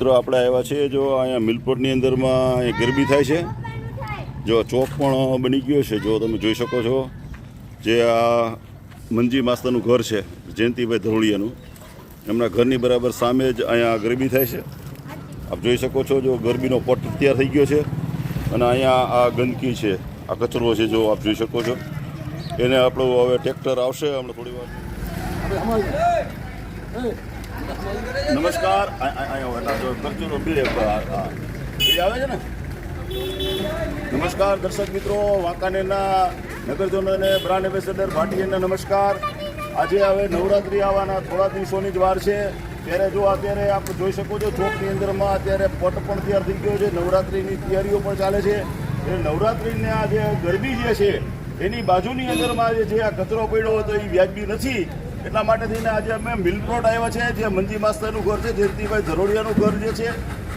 મિત્રો આપણે આવ્યા છીએ જો અહીંયા મિલપોટની અંદરમાં અહીંયા ગરબી થાય છે. જો ચોક પણ બની ગયો છે. જો તમે જોઈ શકો છો જે આ મંજી માસ્તરનું ઘર છે, જયંતિભાઈ ધરોળિયાનું એમના ઘરની બરાબર સામે જ અહીંયા ગરબી થાય છે. આપ જોઈ શકો છો જો ગરબીનો પોટ તૈયાર થઈ ગયો છે અને અહીંયા આ ગંદકી છે, આ કચરો છે જો આપ જોઈ શકો છો. એને આપણું હવે ટ્રેક્ટર આવશે. હમણાં થોડી વાર નમસ્કાર. નમસ્કાર, દર્શક મિત્રો. વાંકાનેરના નગરજનોને બ્રાન્ડ એમ્બેસેડર ભાટીએના નમસ્કાર. આજે હવે નવરાત્રિ આવવાના થોડા દિવસોની જ વાર છે. ત્યારે જો અત્યારે આપ જોઈ શકો છો, ચોકની અંદરમાં અત્યારે પટ પણ તૈયાર થઈ ગયો છે. નવરાત્રિની તૈયારીઓ પણ ચાલે છે. એ નવરાત્રિને આ જે ગરબી જે છે, એની બાજુની અંદરમાં જે આ કચરો પડ્યો હતો એ વ્યાજબી નથી. એટલા માટે થઈને આજે અમે મિલપ્લોટ આવ્યા છે જે મંજી માસ્તરનું ઘર છે જયંતિભાઈ ધરોડિયાનું ઘર જે છે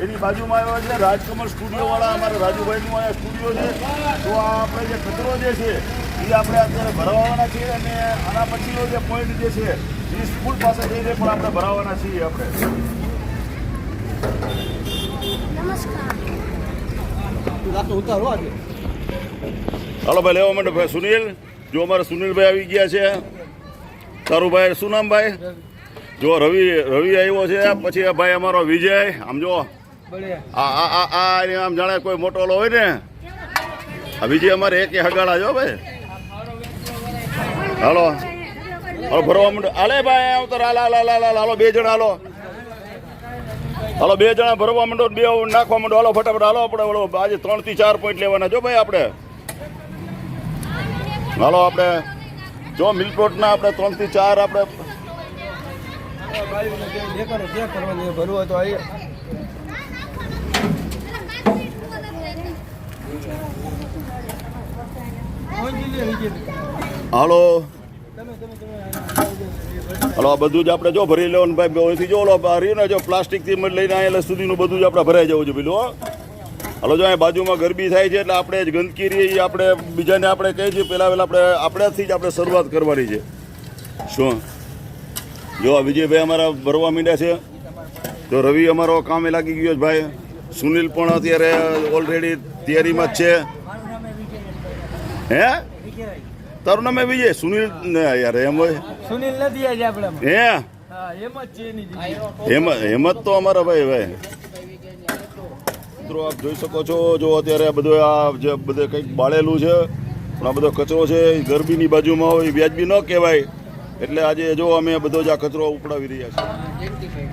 એની બાજુમાં આવ્યા છે રાજકમલ સ્ટુડિયોવાળા અમારા રાજુભાઈનું અહીંયા સ્ટુડિયો છે. તો આ આપણે જે કચરો જે છે એ આપણે અત્યારે ભરાવવાના છીએ અને આના પછીનો જે પોઈન્ટ જે છે એ સ્કૂલ પાસે જઈને પણ આપણે ભરાવવાના છીએ આપણે. ઉતારો આજે હાલો ભાઈ લેવા માટે ભાઈ સુનિલ. જો અમારા સુનિલભાઈ આવી ગયા છે તારું ભાઈ શું નામ ભાઈ? જો રવિ રવિ આવ્યો છે પછી આ ભાઈ અમારો વિજય. આમ જો આ આ આ આમ જાણે કોઈ મોટો ઓલો હોય ને. આ વિજય અમારે એક હગાડા જો ભાઈ. હાલો. હાલો ભરવા માંડો. હાલે ભાઈ આવું તો હાલ હાલ હાલ હાલ હાલ હાલો બે જણા હાલો. હાલો બે જણા ભરવા માંડો બે નાખવા માંડો. હાલો ફટાફટ હાલો આપણે ઓલો આજે ત્રણથી ચાર પોઈન્ટ લેવાના જો ભાઈ આપણે. હાલો આપણે જો મિલપ્લોટના આપણે ત્રણથી ચાર આપણે હાલો. હાલો, આ બધું જ આપણે જો ભરી લેવાનું ભાઈ જો ઓલો રહ્યું જો પ્લાસ્ટિકથી લઈને અહીંયા સુધીનું બધું જ આપણે ભરાઈ જવું છે પેલું હાલો જો અહીંયા બાજુમાં ગરબી થાય છે એટલે આપણે ગંદકી રહી આપણે બીજાને આપણે કહીએ છીએ પહેલાં પહેલાં આપણે આપણાથી જ આપણે શરૂઆત કરવાની છે. શું? જો વિજયભાઈ અમારા ભરવા માંડ્યા છે તો રવિ અમારો કામે લાગી ગયો છે ભાઈ. સુનિલ પણ અત્યારે ઓલરેડી તૈયારીમાં જ છે. હે? તારું નામ વિજય? સુનિલ ને યાર એમ હોય. સુનિલ નથી હે? એમ જ. હેમત હેમત તો અમારા ભાઈ ભાઈ. મિત્રો, આપ જોઈ શકો છો, જો અત્યારે આ બધું આ જે બધે કંઈક બાળેલું છે, પણ આ બધો કચરો છે, એ ગરબીની બાજુમાં હોય, એ વ્યાજબી ન કહેવાય. એટલે આજે જો અમે બધો જ આ કચરો ઉપડાવી રહ્યા છીએ.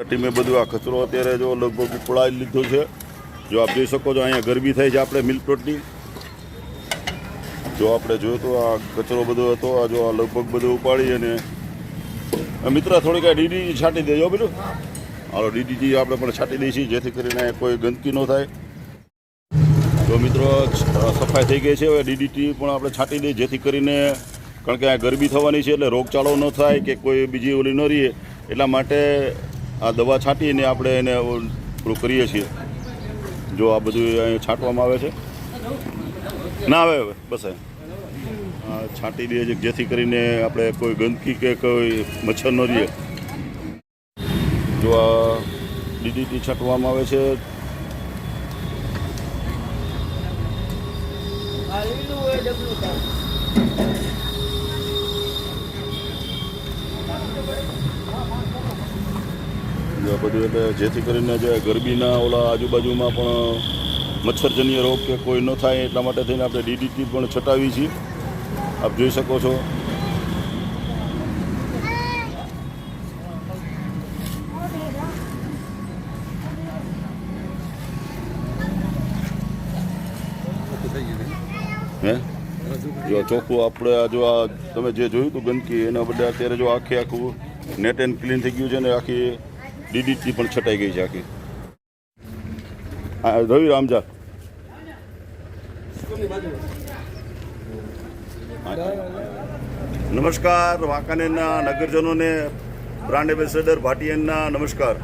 ટીમે બધું આ કચરો અત્યારે જો લગભગ ઉપડાવી લીધો છે. જો આપ જોઈ શકો છો, અહીંયા ગરબી થાય છે આપણે મિલપ્લોટની જો આપણે જોયું તો આ કચરો બધો હતો, આ જો આ લગભગ બધું ઉપાડી અને મિત્ર, થોડીક આ ડીડીટી છાંટી દેજો, બીજું. હાલો ડીડીટી આપણે પણ છાંટી દઈશું, જેથી કરીને કોઈ ગંદકી ન થાય. તો મિત્રો સફાઈ થઈ ગઈ છે. હવે ડીડીટી પણ આપણે છાંટી દઈએ, જેથી કરીને, કારણ કે આ ગરબી થવાની છે, એટલે રોગચાળો ન થાય કે કોઈ બીજી ઓલી ન રહીએ. એટલા માટે આ દવા છાંટીને આપણે એને પૂરું કરીએ છીએ. જો આ બધું અહીંયા છાંટવામાં આવે છે. ના આવે હવે, બસ છાંટી દઈએ છીએ, જેથી કરીને આપણે કોઈ ગંદકી કે કોઈ મચ્છર ન રહીએ જો આ ડીડીટી છાંટવામાં આવે છે. બધું એટલે જેથી કરીને જે ગરબીના ઓલા આજુબાજુમાં પણ મચ્છરજન્ય રોગ કે કોઈ ન થાય એટલા માટે થઈને આપણે ડીડીટી પણ છટાવી છીએ. આપ જોઈ શકો છો. હે? જો ચોખ્ખું આપણે જો આ તમે જે જોયું હતું ગંદકી, એના બદલે અત્યારે જો આખે આખું નેટ એન્ડ ક્લીન થઈ ગયું છે ને આખી ડીડીટી પણ છટાઈ ગઈ છે આખી. રવિ રામજા નમસ્કાર, વાંકાનેરના નગરજનોને બ્રાન્ડ એમ્બેસેડર ભાટિયનના નમસ્કાર.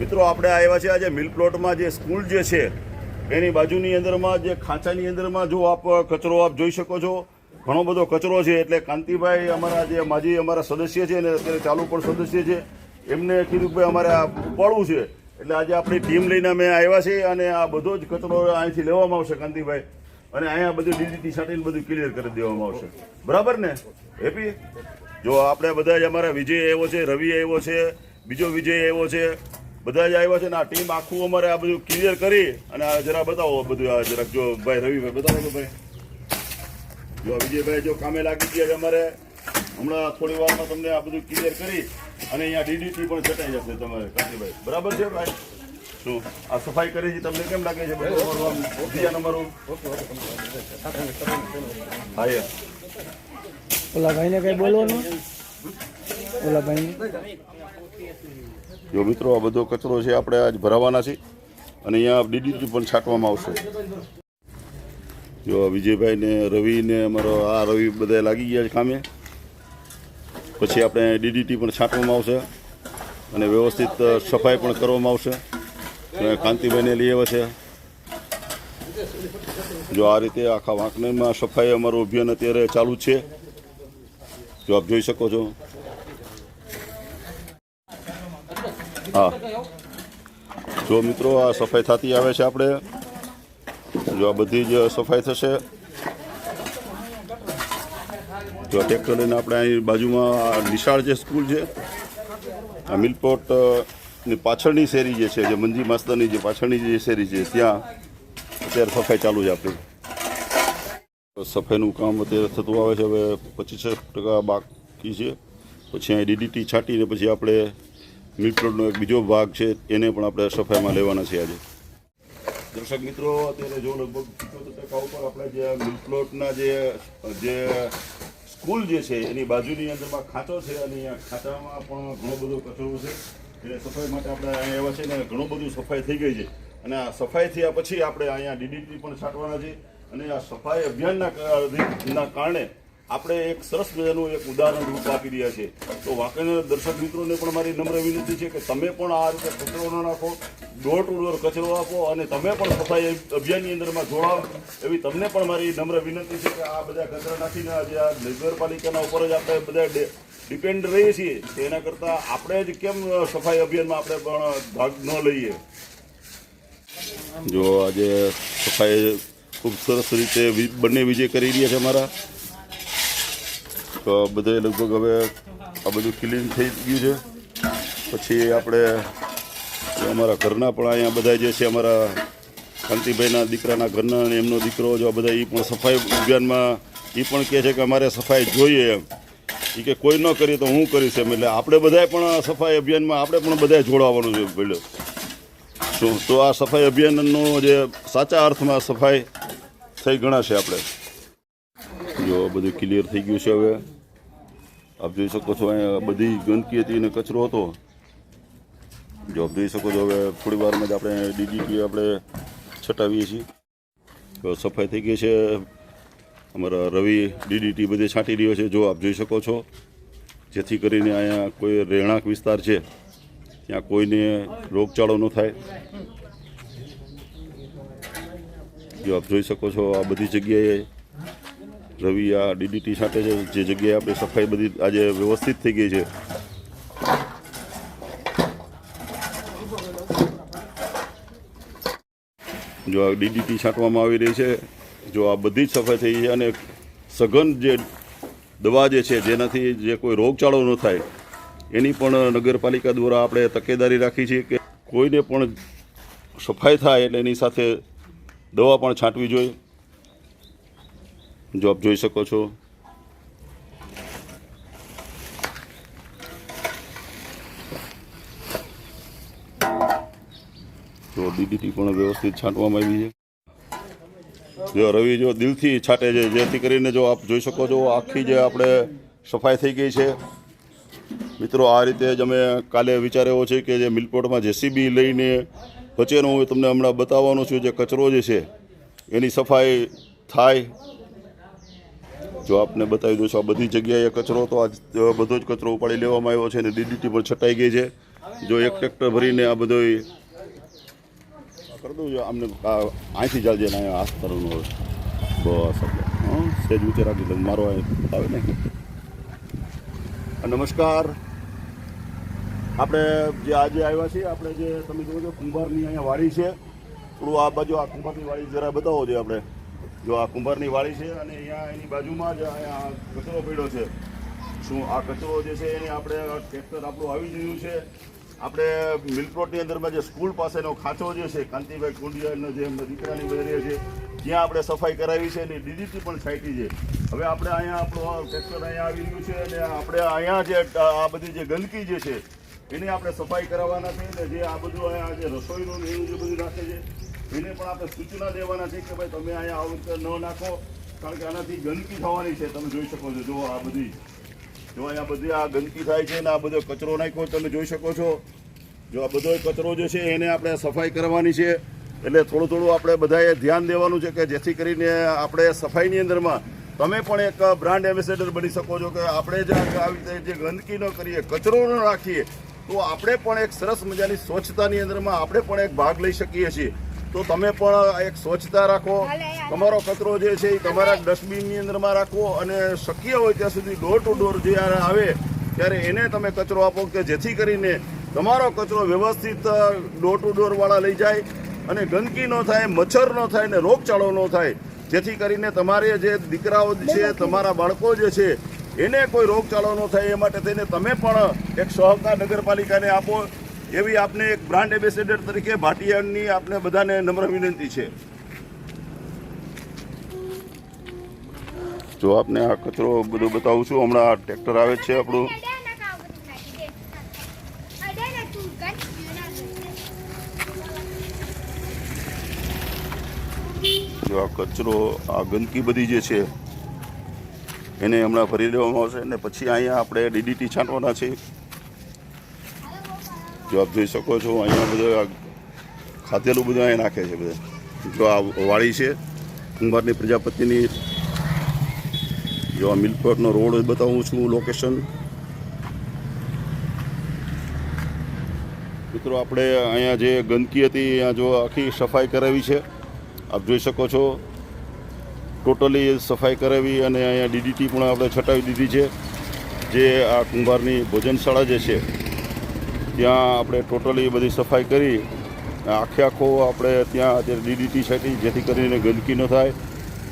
મિત્રો, આપણે આવ્યા છે આજે મિલ પ્લોટમાં જે સ્કૂલ જે છે, એની બાજુની અંદરમાં જે ખાંચાની અંદરમાં જો આપ કચરો આપ જોઈ શકો છો, ઘણો બધો કચરો છે, એટલે કાંતિભાઈ અમારા જે માજી અમારા સદસ્ય છે ને અત્યારે ચાલુ પણ સદસ્ય છે, એમને કીધું કે અમારે આ ઉપાડવું છે. એટલે આજે આપણી ટીમ લઈને અમે આવ્યા છીએ અને આ બધો જ કચરો અહીંથી લેવામાં આવશે, કાંતિભાઈ. અને અહીંયા બધું ડીડીટી સાટીને બધું ક્લિયર કરી દેવામાં આવશે. બરાબર ને? હેપી? જો આપણે બધા જ અમારા વિજય આવ્યો છે, રવિ આવ્યો છે, બીજો વિજય આવ્યો છે, બધા જ આવ્યા છે ને આ ટીમ આખું અમારે આ બધું ક્લિયર કરી અને આ જરા બતાવો બધું જરાક જો ભાઈ રવિભાઈ બતાવો તો ભાઈ. જો વિજયભાઈ જો કામે લાગી ગયા અમારે, હમણાં થોડી વારમાં તમને આ બધું ક્લિયર કરી અને અહીંયા ડીડીટી પણ છટાઈ જશે તમારે, કાંતિભાઈ. બરાબર છે ભાઈ? શું આ સફાઈ કરી છે. તમને કેમ લાગે છે બીજા નંબરનું હા એ ઓલા ભાઈને કઈ બોલવાનું? ઓલા ભાઈ જો મિત્રો આ બધો કચરો છે આપણે આજ ભરાવાના છે. અને અહીંયા ડીડીટી પણ છાંટવામાં આવશે. જો વિજયભાઈ ને રવિ ને અમારો આ રવિ બધા લાગી ગયા છે કામે. પછી આપણે ડીડીટી પણ છાંટવામાં આવશે. અને વ્યવસ્થિત સફાઈ પણ કરવામાં આવશે. કાંતિભાઈને લઈ આવ્યા છે. જો આ રીતે આખા વાંકનેરમાં સફાઈ અમારું અભિયાન અત્યારે ચાલુ છે. જો આપ જોઈ શકો છો. હા. જો મિત્રો, આ સફાઈ થતી આવે છે આપણે. જો આ બધી જ સફાઈ થશે. જો આ ટ્રેક્ટર લઈને આપણે અહીં બાજુમાં નિશાળ જે સ્કૂલ છે, આ મિલપોટ ની પાછળની શેરી જે છે, જે મંજી માસ્તરની જે પાછળની જે શેરી છે, ત્યાં અત્યારે સફાઈ ચાલુ છે આપણી. સફાઈનું કામ અત્યારે થતું આવે છે, હવે પચીસ ટકા બાકી છે. પછી અહીં ડીડીટી છાંટીને પછી આપણે મિલપ્લોટનો એક બીજો ભાગ છે, એને પણ આપણે સફાઈમાં લેવાના છે આજે. દર્શક મિત્રો, અત્યારે જો લગભગ પિત્તોતેર ટકા ઉપર આપણે જે મિલપ્લોટના જે જે સ્કૂલ જે છે, એની બાજુની અંદરમાં ખાંચો છે, અને અહીંયા ખાંચામાં પણ ઘણો બધો કચરો છે. એટલે સફાઈ માટે આપણે અહીંયા એવા છે ને ઘણું બધું સફાઈ થઈ ગઈ છે. અને આ સફાઈ થયા પછી આપણે અહીંયા ડીડીટી પણ છાંટવાના છે અને આ સફાઈ અભિયાનના કારણે આપણે એક સરસ મજાનું એક ઉદાહરણ રૂપ આપી રહ્યા છે તો વાંકાનેર દર્શક મિત્રોને પણ મારી નમ્ર વિનંતી છે કે તમે પણ આ રીતે કચરો ન નાખો ડોર ટુ ડોર કચરો આપો અને તમે પણ સફાઈ અભિયાનની અંદરમાં જોડાઓ એવી તમને પણ મારી નમ્ર વિનંતી છે કે આ બધા કચરા નાખીને આજે આ નગરપાલિકાના ઉપર જ આપણે બધા ડિપેન્ડ રહીએ છીએ. તેના કરતાં આપણે જ કેમ સફાઈ અભિયાનમાં આપણે પણ ભાગ ન લઈએ? જો આજે સફાઈ ખૂબ સરસ રીતે બંને વિજય કરી રહ્યા છે અમારા. તો બધે લગભગ હવે આ બધું ક્લીન થઈ ગયું છે. પછી આપણે અમારા ઘરના પણ અહીંયા બધા જે છે, અમારા કાંતિભાઈના દીકરાના ઘરના અને એમનો દીકરો જો બધા એ પણ સફાઈ અભિયાનમાં એ પણ કહે છે કે અમારે સફાઈ જોઈએ એમ. એ કે કોઈ ન કરીએ તો હું કરીશ એમ. એટલે આપણે બધાએ પણ સફાઈ અભિયાનમાં આપણે પણ બધાએ જોડાવાનું છે પહેલો તો તો આ સફાઈ અભિયાનનો જે સાચા અર્થમાં સફાઈ થઈ ગણાશે આપણે. જો બધું ક્લિયર થઈ ગયું છે હવે. આપ જોઈ શકો છો અહીંયા બધી ગંદકી હતી અને કચરો હતો. જો આપ જોઈ શકો છો હવે થોડી વારમાં જ આપણે ડીડીટી આપણે છટાવીએ છીએ. સફાઈ થઈ ગઈ છે અમારા રવિ ડીડીટી બધે છાંટી રહ્યો છે. જો આપ જોઈ શકો છો, જેથી કરીને અહીંયા કોઈ રહેણાંક વિસ્તાર છે, ત્યાં કોઈને રોગચાળો ન થાય. જો આપ જોઈ શકો છો, આ બધી જગ્યાએ રવિ આ ડીડીટી છાંટે છે. જે જગ્યાએ આપણે સફાઈ બધી આજે વ્યવસ્થિત થઈ ગઈ છે. જો આ ડીડીટી છાંટવામાં આવી રહી છે જો આ બધી જ સફાઈ થઈ છે અને સઘન જે દવા જે છે, જેનાથી જે કોઈ રોગચાળો ન થાય, એની પણ નગરપાલિકા દ્વારા આપણે તકેદારી રાખી છે કે કોઈને પણ સફાઈ થાય એટલે એની સાથે દવા પણ છાંટવી જોઈએ. જો આપ જોઈ શકો છો. તો ડીડીટી પણ વ્યવસ્થિત છાંટવામાં આવી છે. જો રવિ જો દિલથી છાંટે છે. જેથી કરીને જો આપ જોઈ શકો છો, આખી જે આપણે સફાઈ થઈ ગઈ છે. મિત્રો, આ રીતે જ અમે કાલે વિચાર્યો છે કે જે મિલપોર્ટમાં જેસીબી લઈને વચ્ચેનો હું તમને હમણાં બતાવવાનો છું, જે કચરો જે છે, એની સફાઈ થાય. જો આપને બતાવી દઉં છું, આ બધી જગ્યાએ કચરો તો આજ બધો જ કચરો ઉપાડી લેવામાં આવ્યો છે અને ડીડીટી પણ છટાઈ ગઈ છે. જો એક ટ્રેક્ટર ભરીને આ બધો કરી દઉં છું. અમને અહીંથી ચાલજે ને હાથ કરવાનું હોય બસ સેજ ઊંચે રાખી દઉં મારો આ આવે ને. નમસ્કાર. આપણે જે આજે આવ્યા છીએ, આપણે જે તમે જુઓ છો, કુંભારની અહીંયા વાડી છે. થોડું આ બાજુ આ કુંભારની વાડી જરા બતાવો છે આપણે. જો આ કુંભારની વાડી છે અને અહીંયા એની બાજુમાં જ અહીંયા કચરો પડ્યો છે. શું આ કચરો જે છે એને આપણે ટ્રેક્ટર આપણું આવી ગયું છે. આપણે મિલપ્લોટની અંદરમાં જે સ્કૂલ પાસેનો ખાંચો જે છે, કાંતિભાઈ કુંડિયાનો જે એમના દીકરાની બજારી છે, જ્યાં આપણે સફાઈ કરાવી છે અને ડીડીટી પણ છાંટી છે. હવે આપણે અહીંયા આપણું ટ્રેક્ટર અહીંયા આવી રહ્યું છે અને આપણે અહીંયા જે આ બધી જે ગંદકી જે છે, એને આપણે સફાઈ કરાવવાના છે અને જે આ બધું અહીંયા જે રસોઈનું એવું જે બધું રાખે છે, એને પણ આપણે સૂચના દેવાના છે કે ભાઈ તમે અહીંયા આવું ન નાખો, કારણ કે આનાથી ગંદકી થવાની છે, તમે જોઈ શકો છો જો આ બધી. જો અહીંયા બધી આ ગંદકી થાય છે ને આ બધો કચરો નાખ્યો, તમે જોઈ શકો છો. જો આ બધો કચરો જે છે એને આપણે સફાઈ કરવાની છે. એટલે થોડું થોડું આપણે બધાએ ધ્યાન દેવાનું છે કે જેથી કરીને આપણે સફાઈની અંદરમાં તમે પણ એક બ્રાન્ડ એમ્બેસેડર બની શકો છો કે આપણે જે આવી રીતે જે ગંદકી ન કરીએ, કચરો ન રાખીએ તો આપણે પણ એક સરસ મજાની સ્વચ્છતાની અંદરમાં આપણે પણ એક ભાગ લઈ શકીએ છીએ. તો તમે પણ એક સ્વચ્છતા રાખો. તમારો કચરો જે છે એ તમારા ડસ્ટબિનની અંદરમાં રાખો અને શક્ય હોય ત્યાં સુધી ડોર ટુ ડોર જ્યારે આવે ત્યારે એને તમે કચરો આપો કે જેથી કરીને તમારો કચરો વ્યવસ્થિત ડોર ટુ ડોર વાળા લઈ જાય અને ગંદકી ન થાય મચ્છર ન થાય ને રોગચાળો ન થાય. જેથી કરીને તમારે જે દીકરાઓ છે તમારા બાળકો જે છે એને કોઈ રોગચાળો ન થાય. એ માટે થઈને તમે પણ એક સહકાર નગરપાલિકાને આપો. એવી આપને એક બ્રાન્ડ એમ્બેસેડર તરીકે ભાટિયાની આપને બધાને નમ્ર વિનંતી છે. જો આપને આ કચરો બધું બતાવું છું, હમણાં આ ટ્રેક્ટર આવે છે આપણું. જો આ કચરો, આ ગંદકી બધી જે છે, એને હમણાં ભરી દેવામાં આવશે અને પછી અહીંયા આપણે ડીડીટી છાંટવાના છે. જો આપ જોઈ શકો છો. અહીંયા બધું ખાતેલું બધું અહીંયા નાખે છે બધા. જો આ વાડી છે કુંભારની પ્રજાપતિની. જો આ મિલપોર્ટનો રોડ બતાવું છું લોકેશન મિત્રો, આપણે અહીંયા જે ગંદકી હતી, અહીંયા જો આખી સફાઈ કરાવી છે. આપ જોઈ શકો છો. ટોટલી સફાઈ કરાવી અને અહીંયા ડીડીટી પણ આપણે છટાવી દીધી છે. જે આ કુંભારની ભોજનશાળા જે છે ત્યાં આપણે ટોટલી બધી સફાઈ કરી, આખે આખો આપણે ત્યાં અત્યારે ડીડીટી છાંટી જેથી કરીને ગંદકી ન થાય.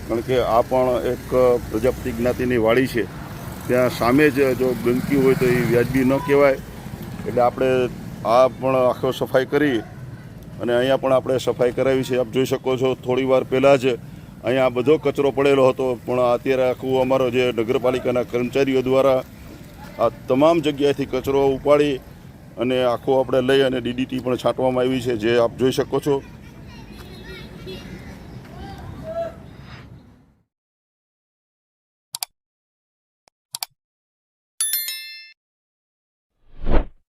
કારણ કે આ પણ એક પ્રજાપતિ જ્ઞાતિની વાડી છે. ત્યાં સામે જ જો ગંદકી હોય તો એ વ્યાજબી ન કહેવાય. એટલે આપણે આ પણ આખો સફાઈ કરી અને અહીંયા પણ આપણે સફાઈ કરાવી છે. આપ જોઈ શકો છો, થોડી વાર પહેલાં જ અહીંયા બધો કચરો પડેલો હતો, પણ અત્યારે આખું અમારો જે નગરપાલિકાના કર્મચારીઓ દ્વારા આ તમામ જગ્યાએથી કચરો ઉપાડી અને આખો આપણે લઈ અને ડીડીટી પણ છાંટવામાં આવી છે, જે આપ જોઈ શકો છો.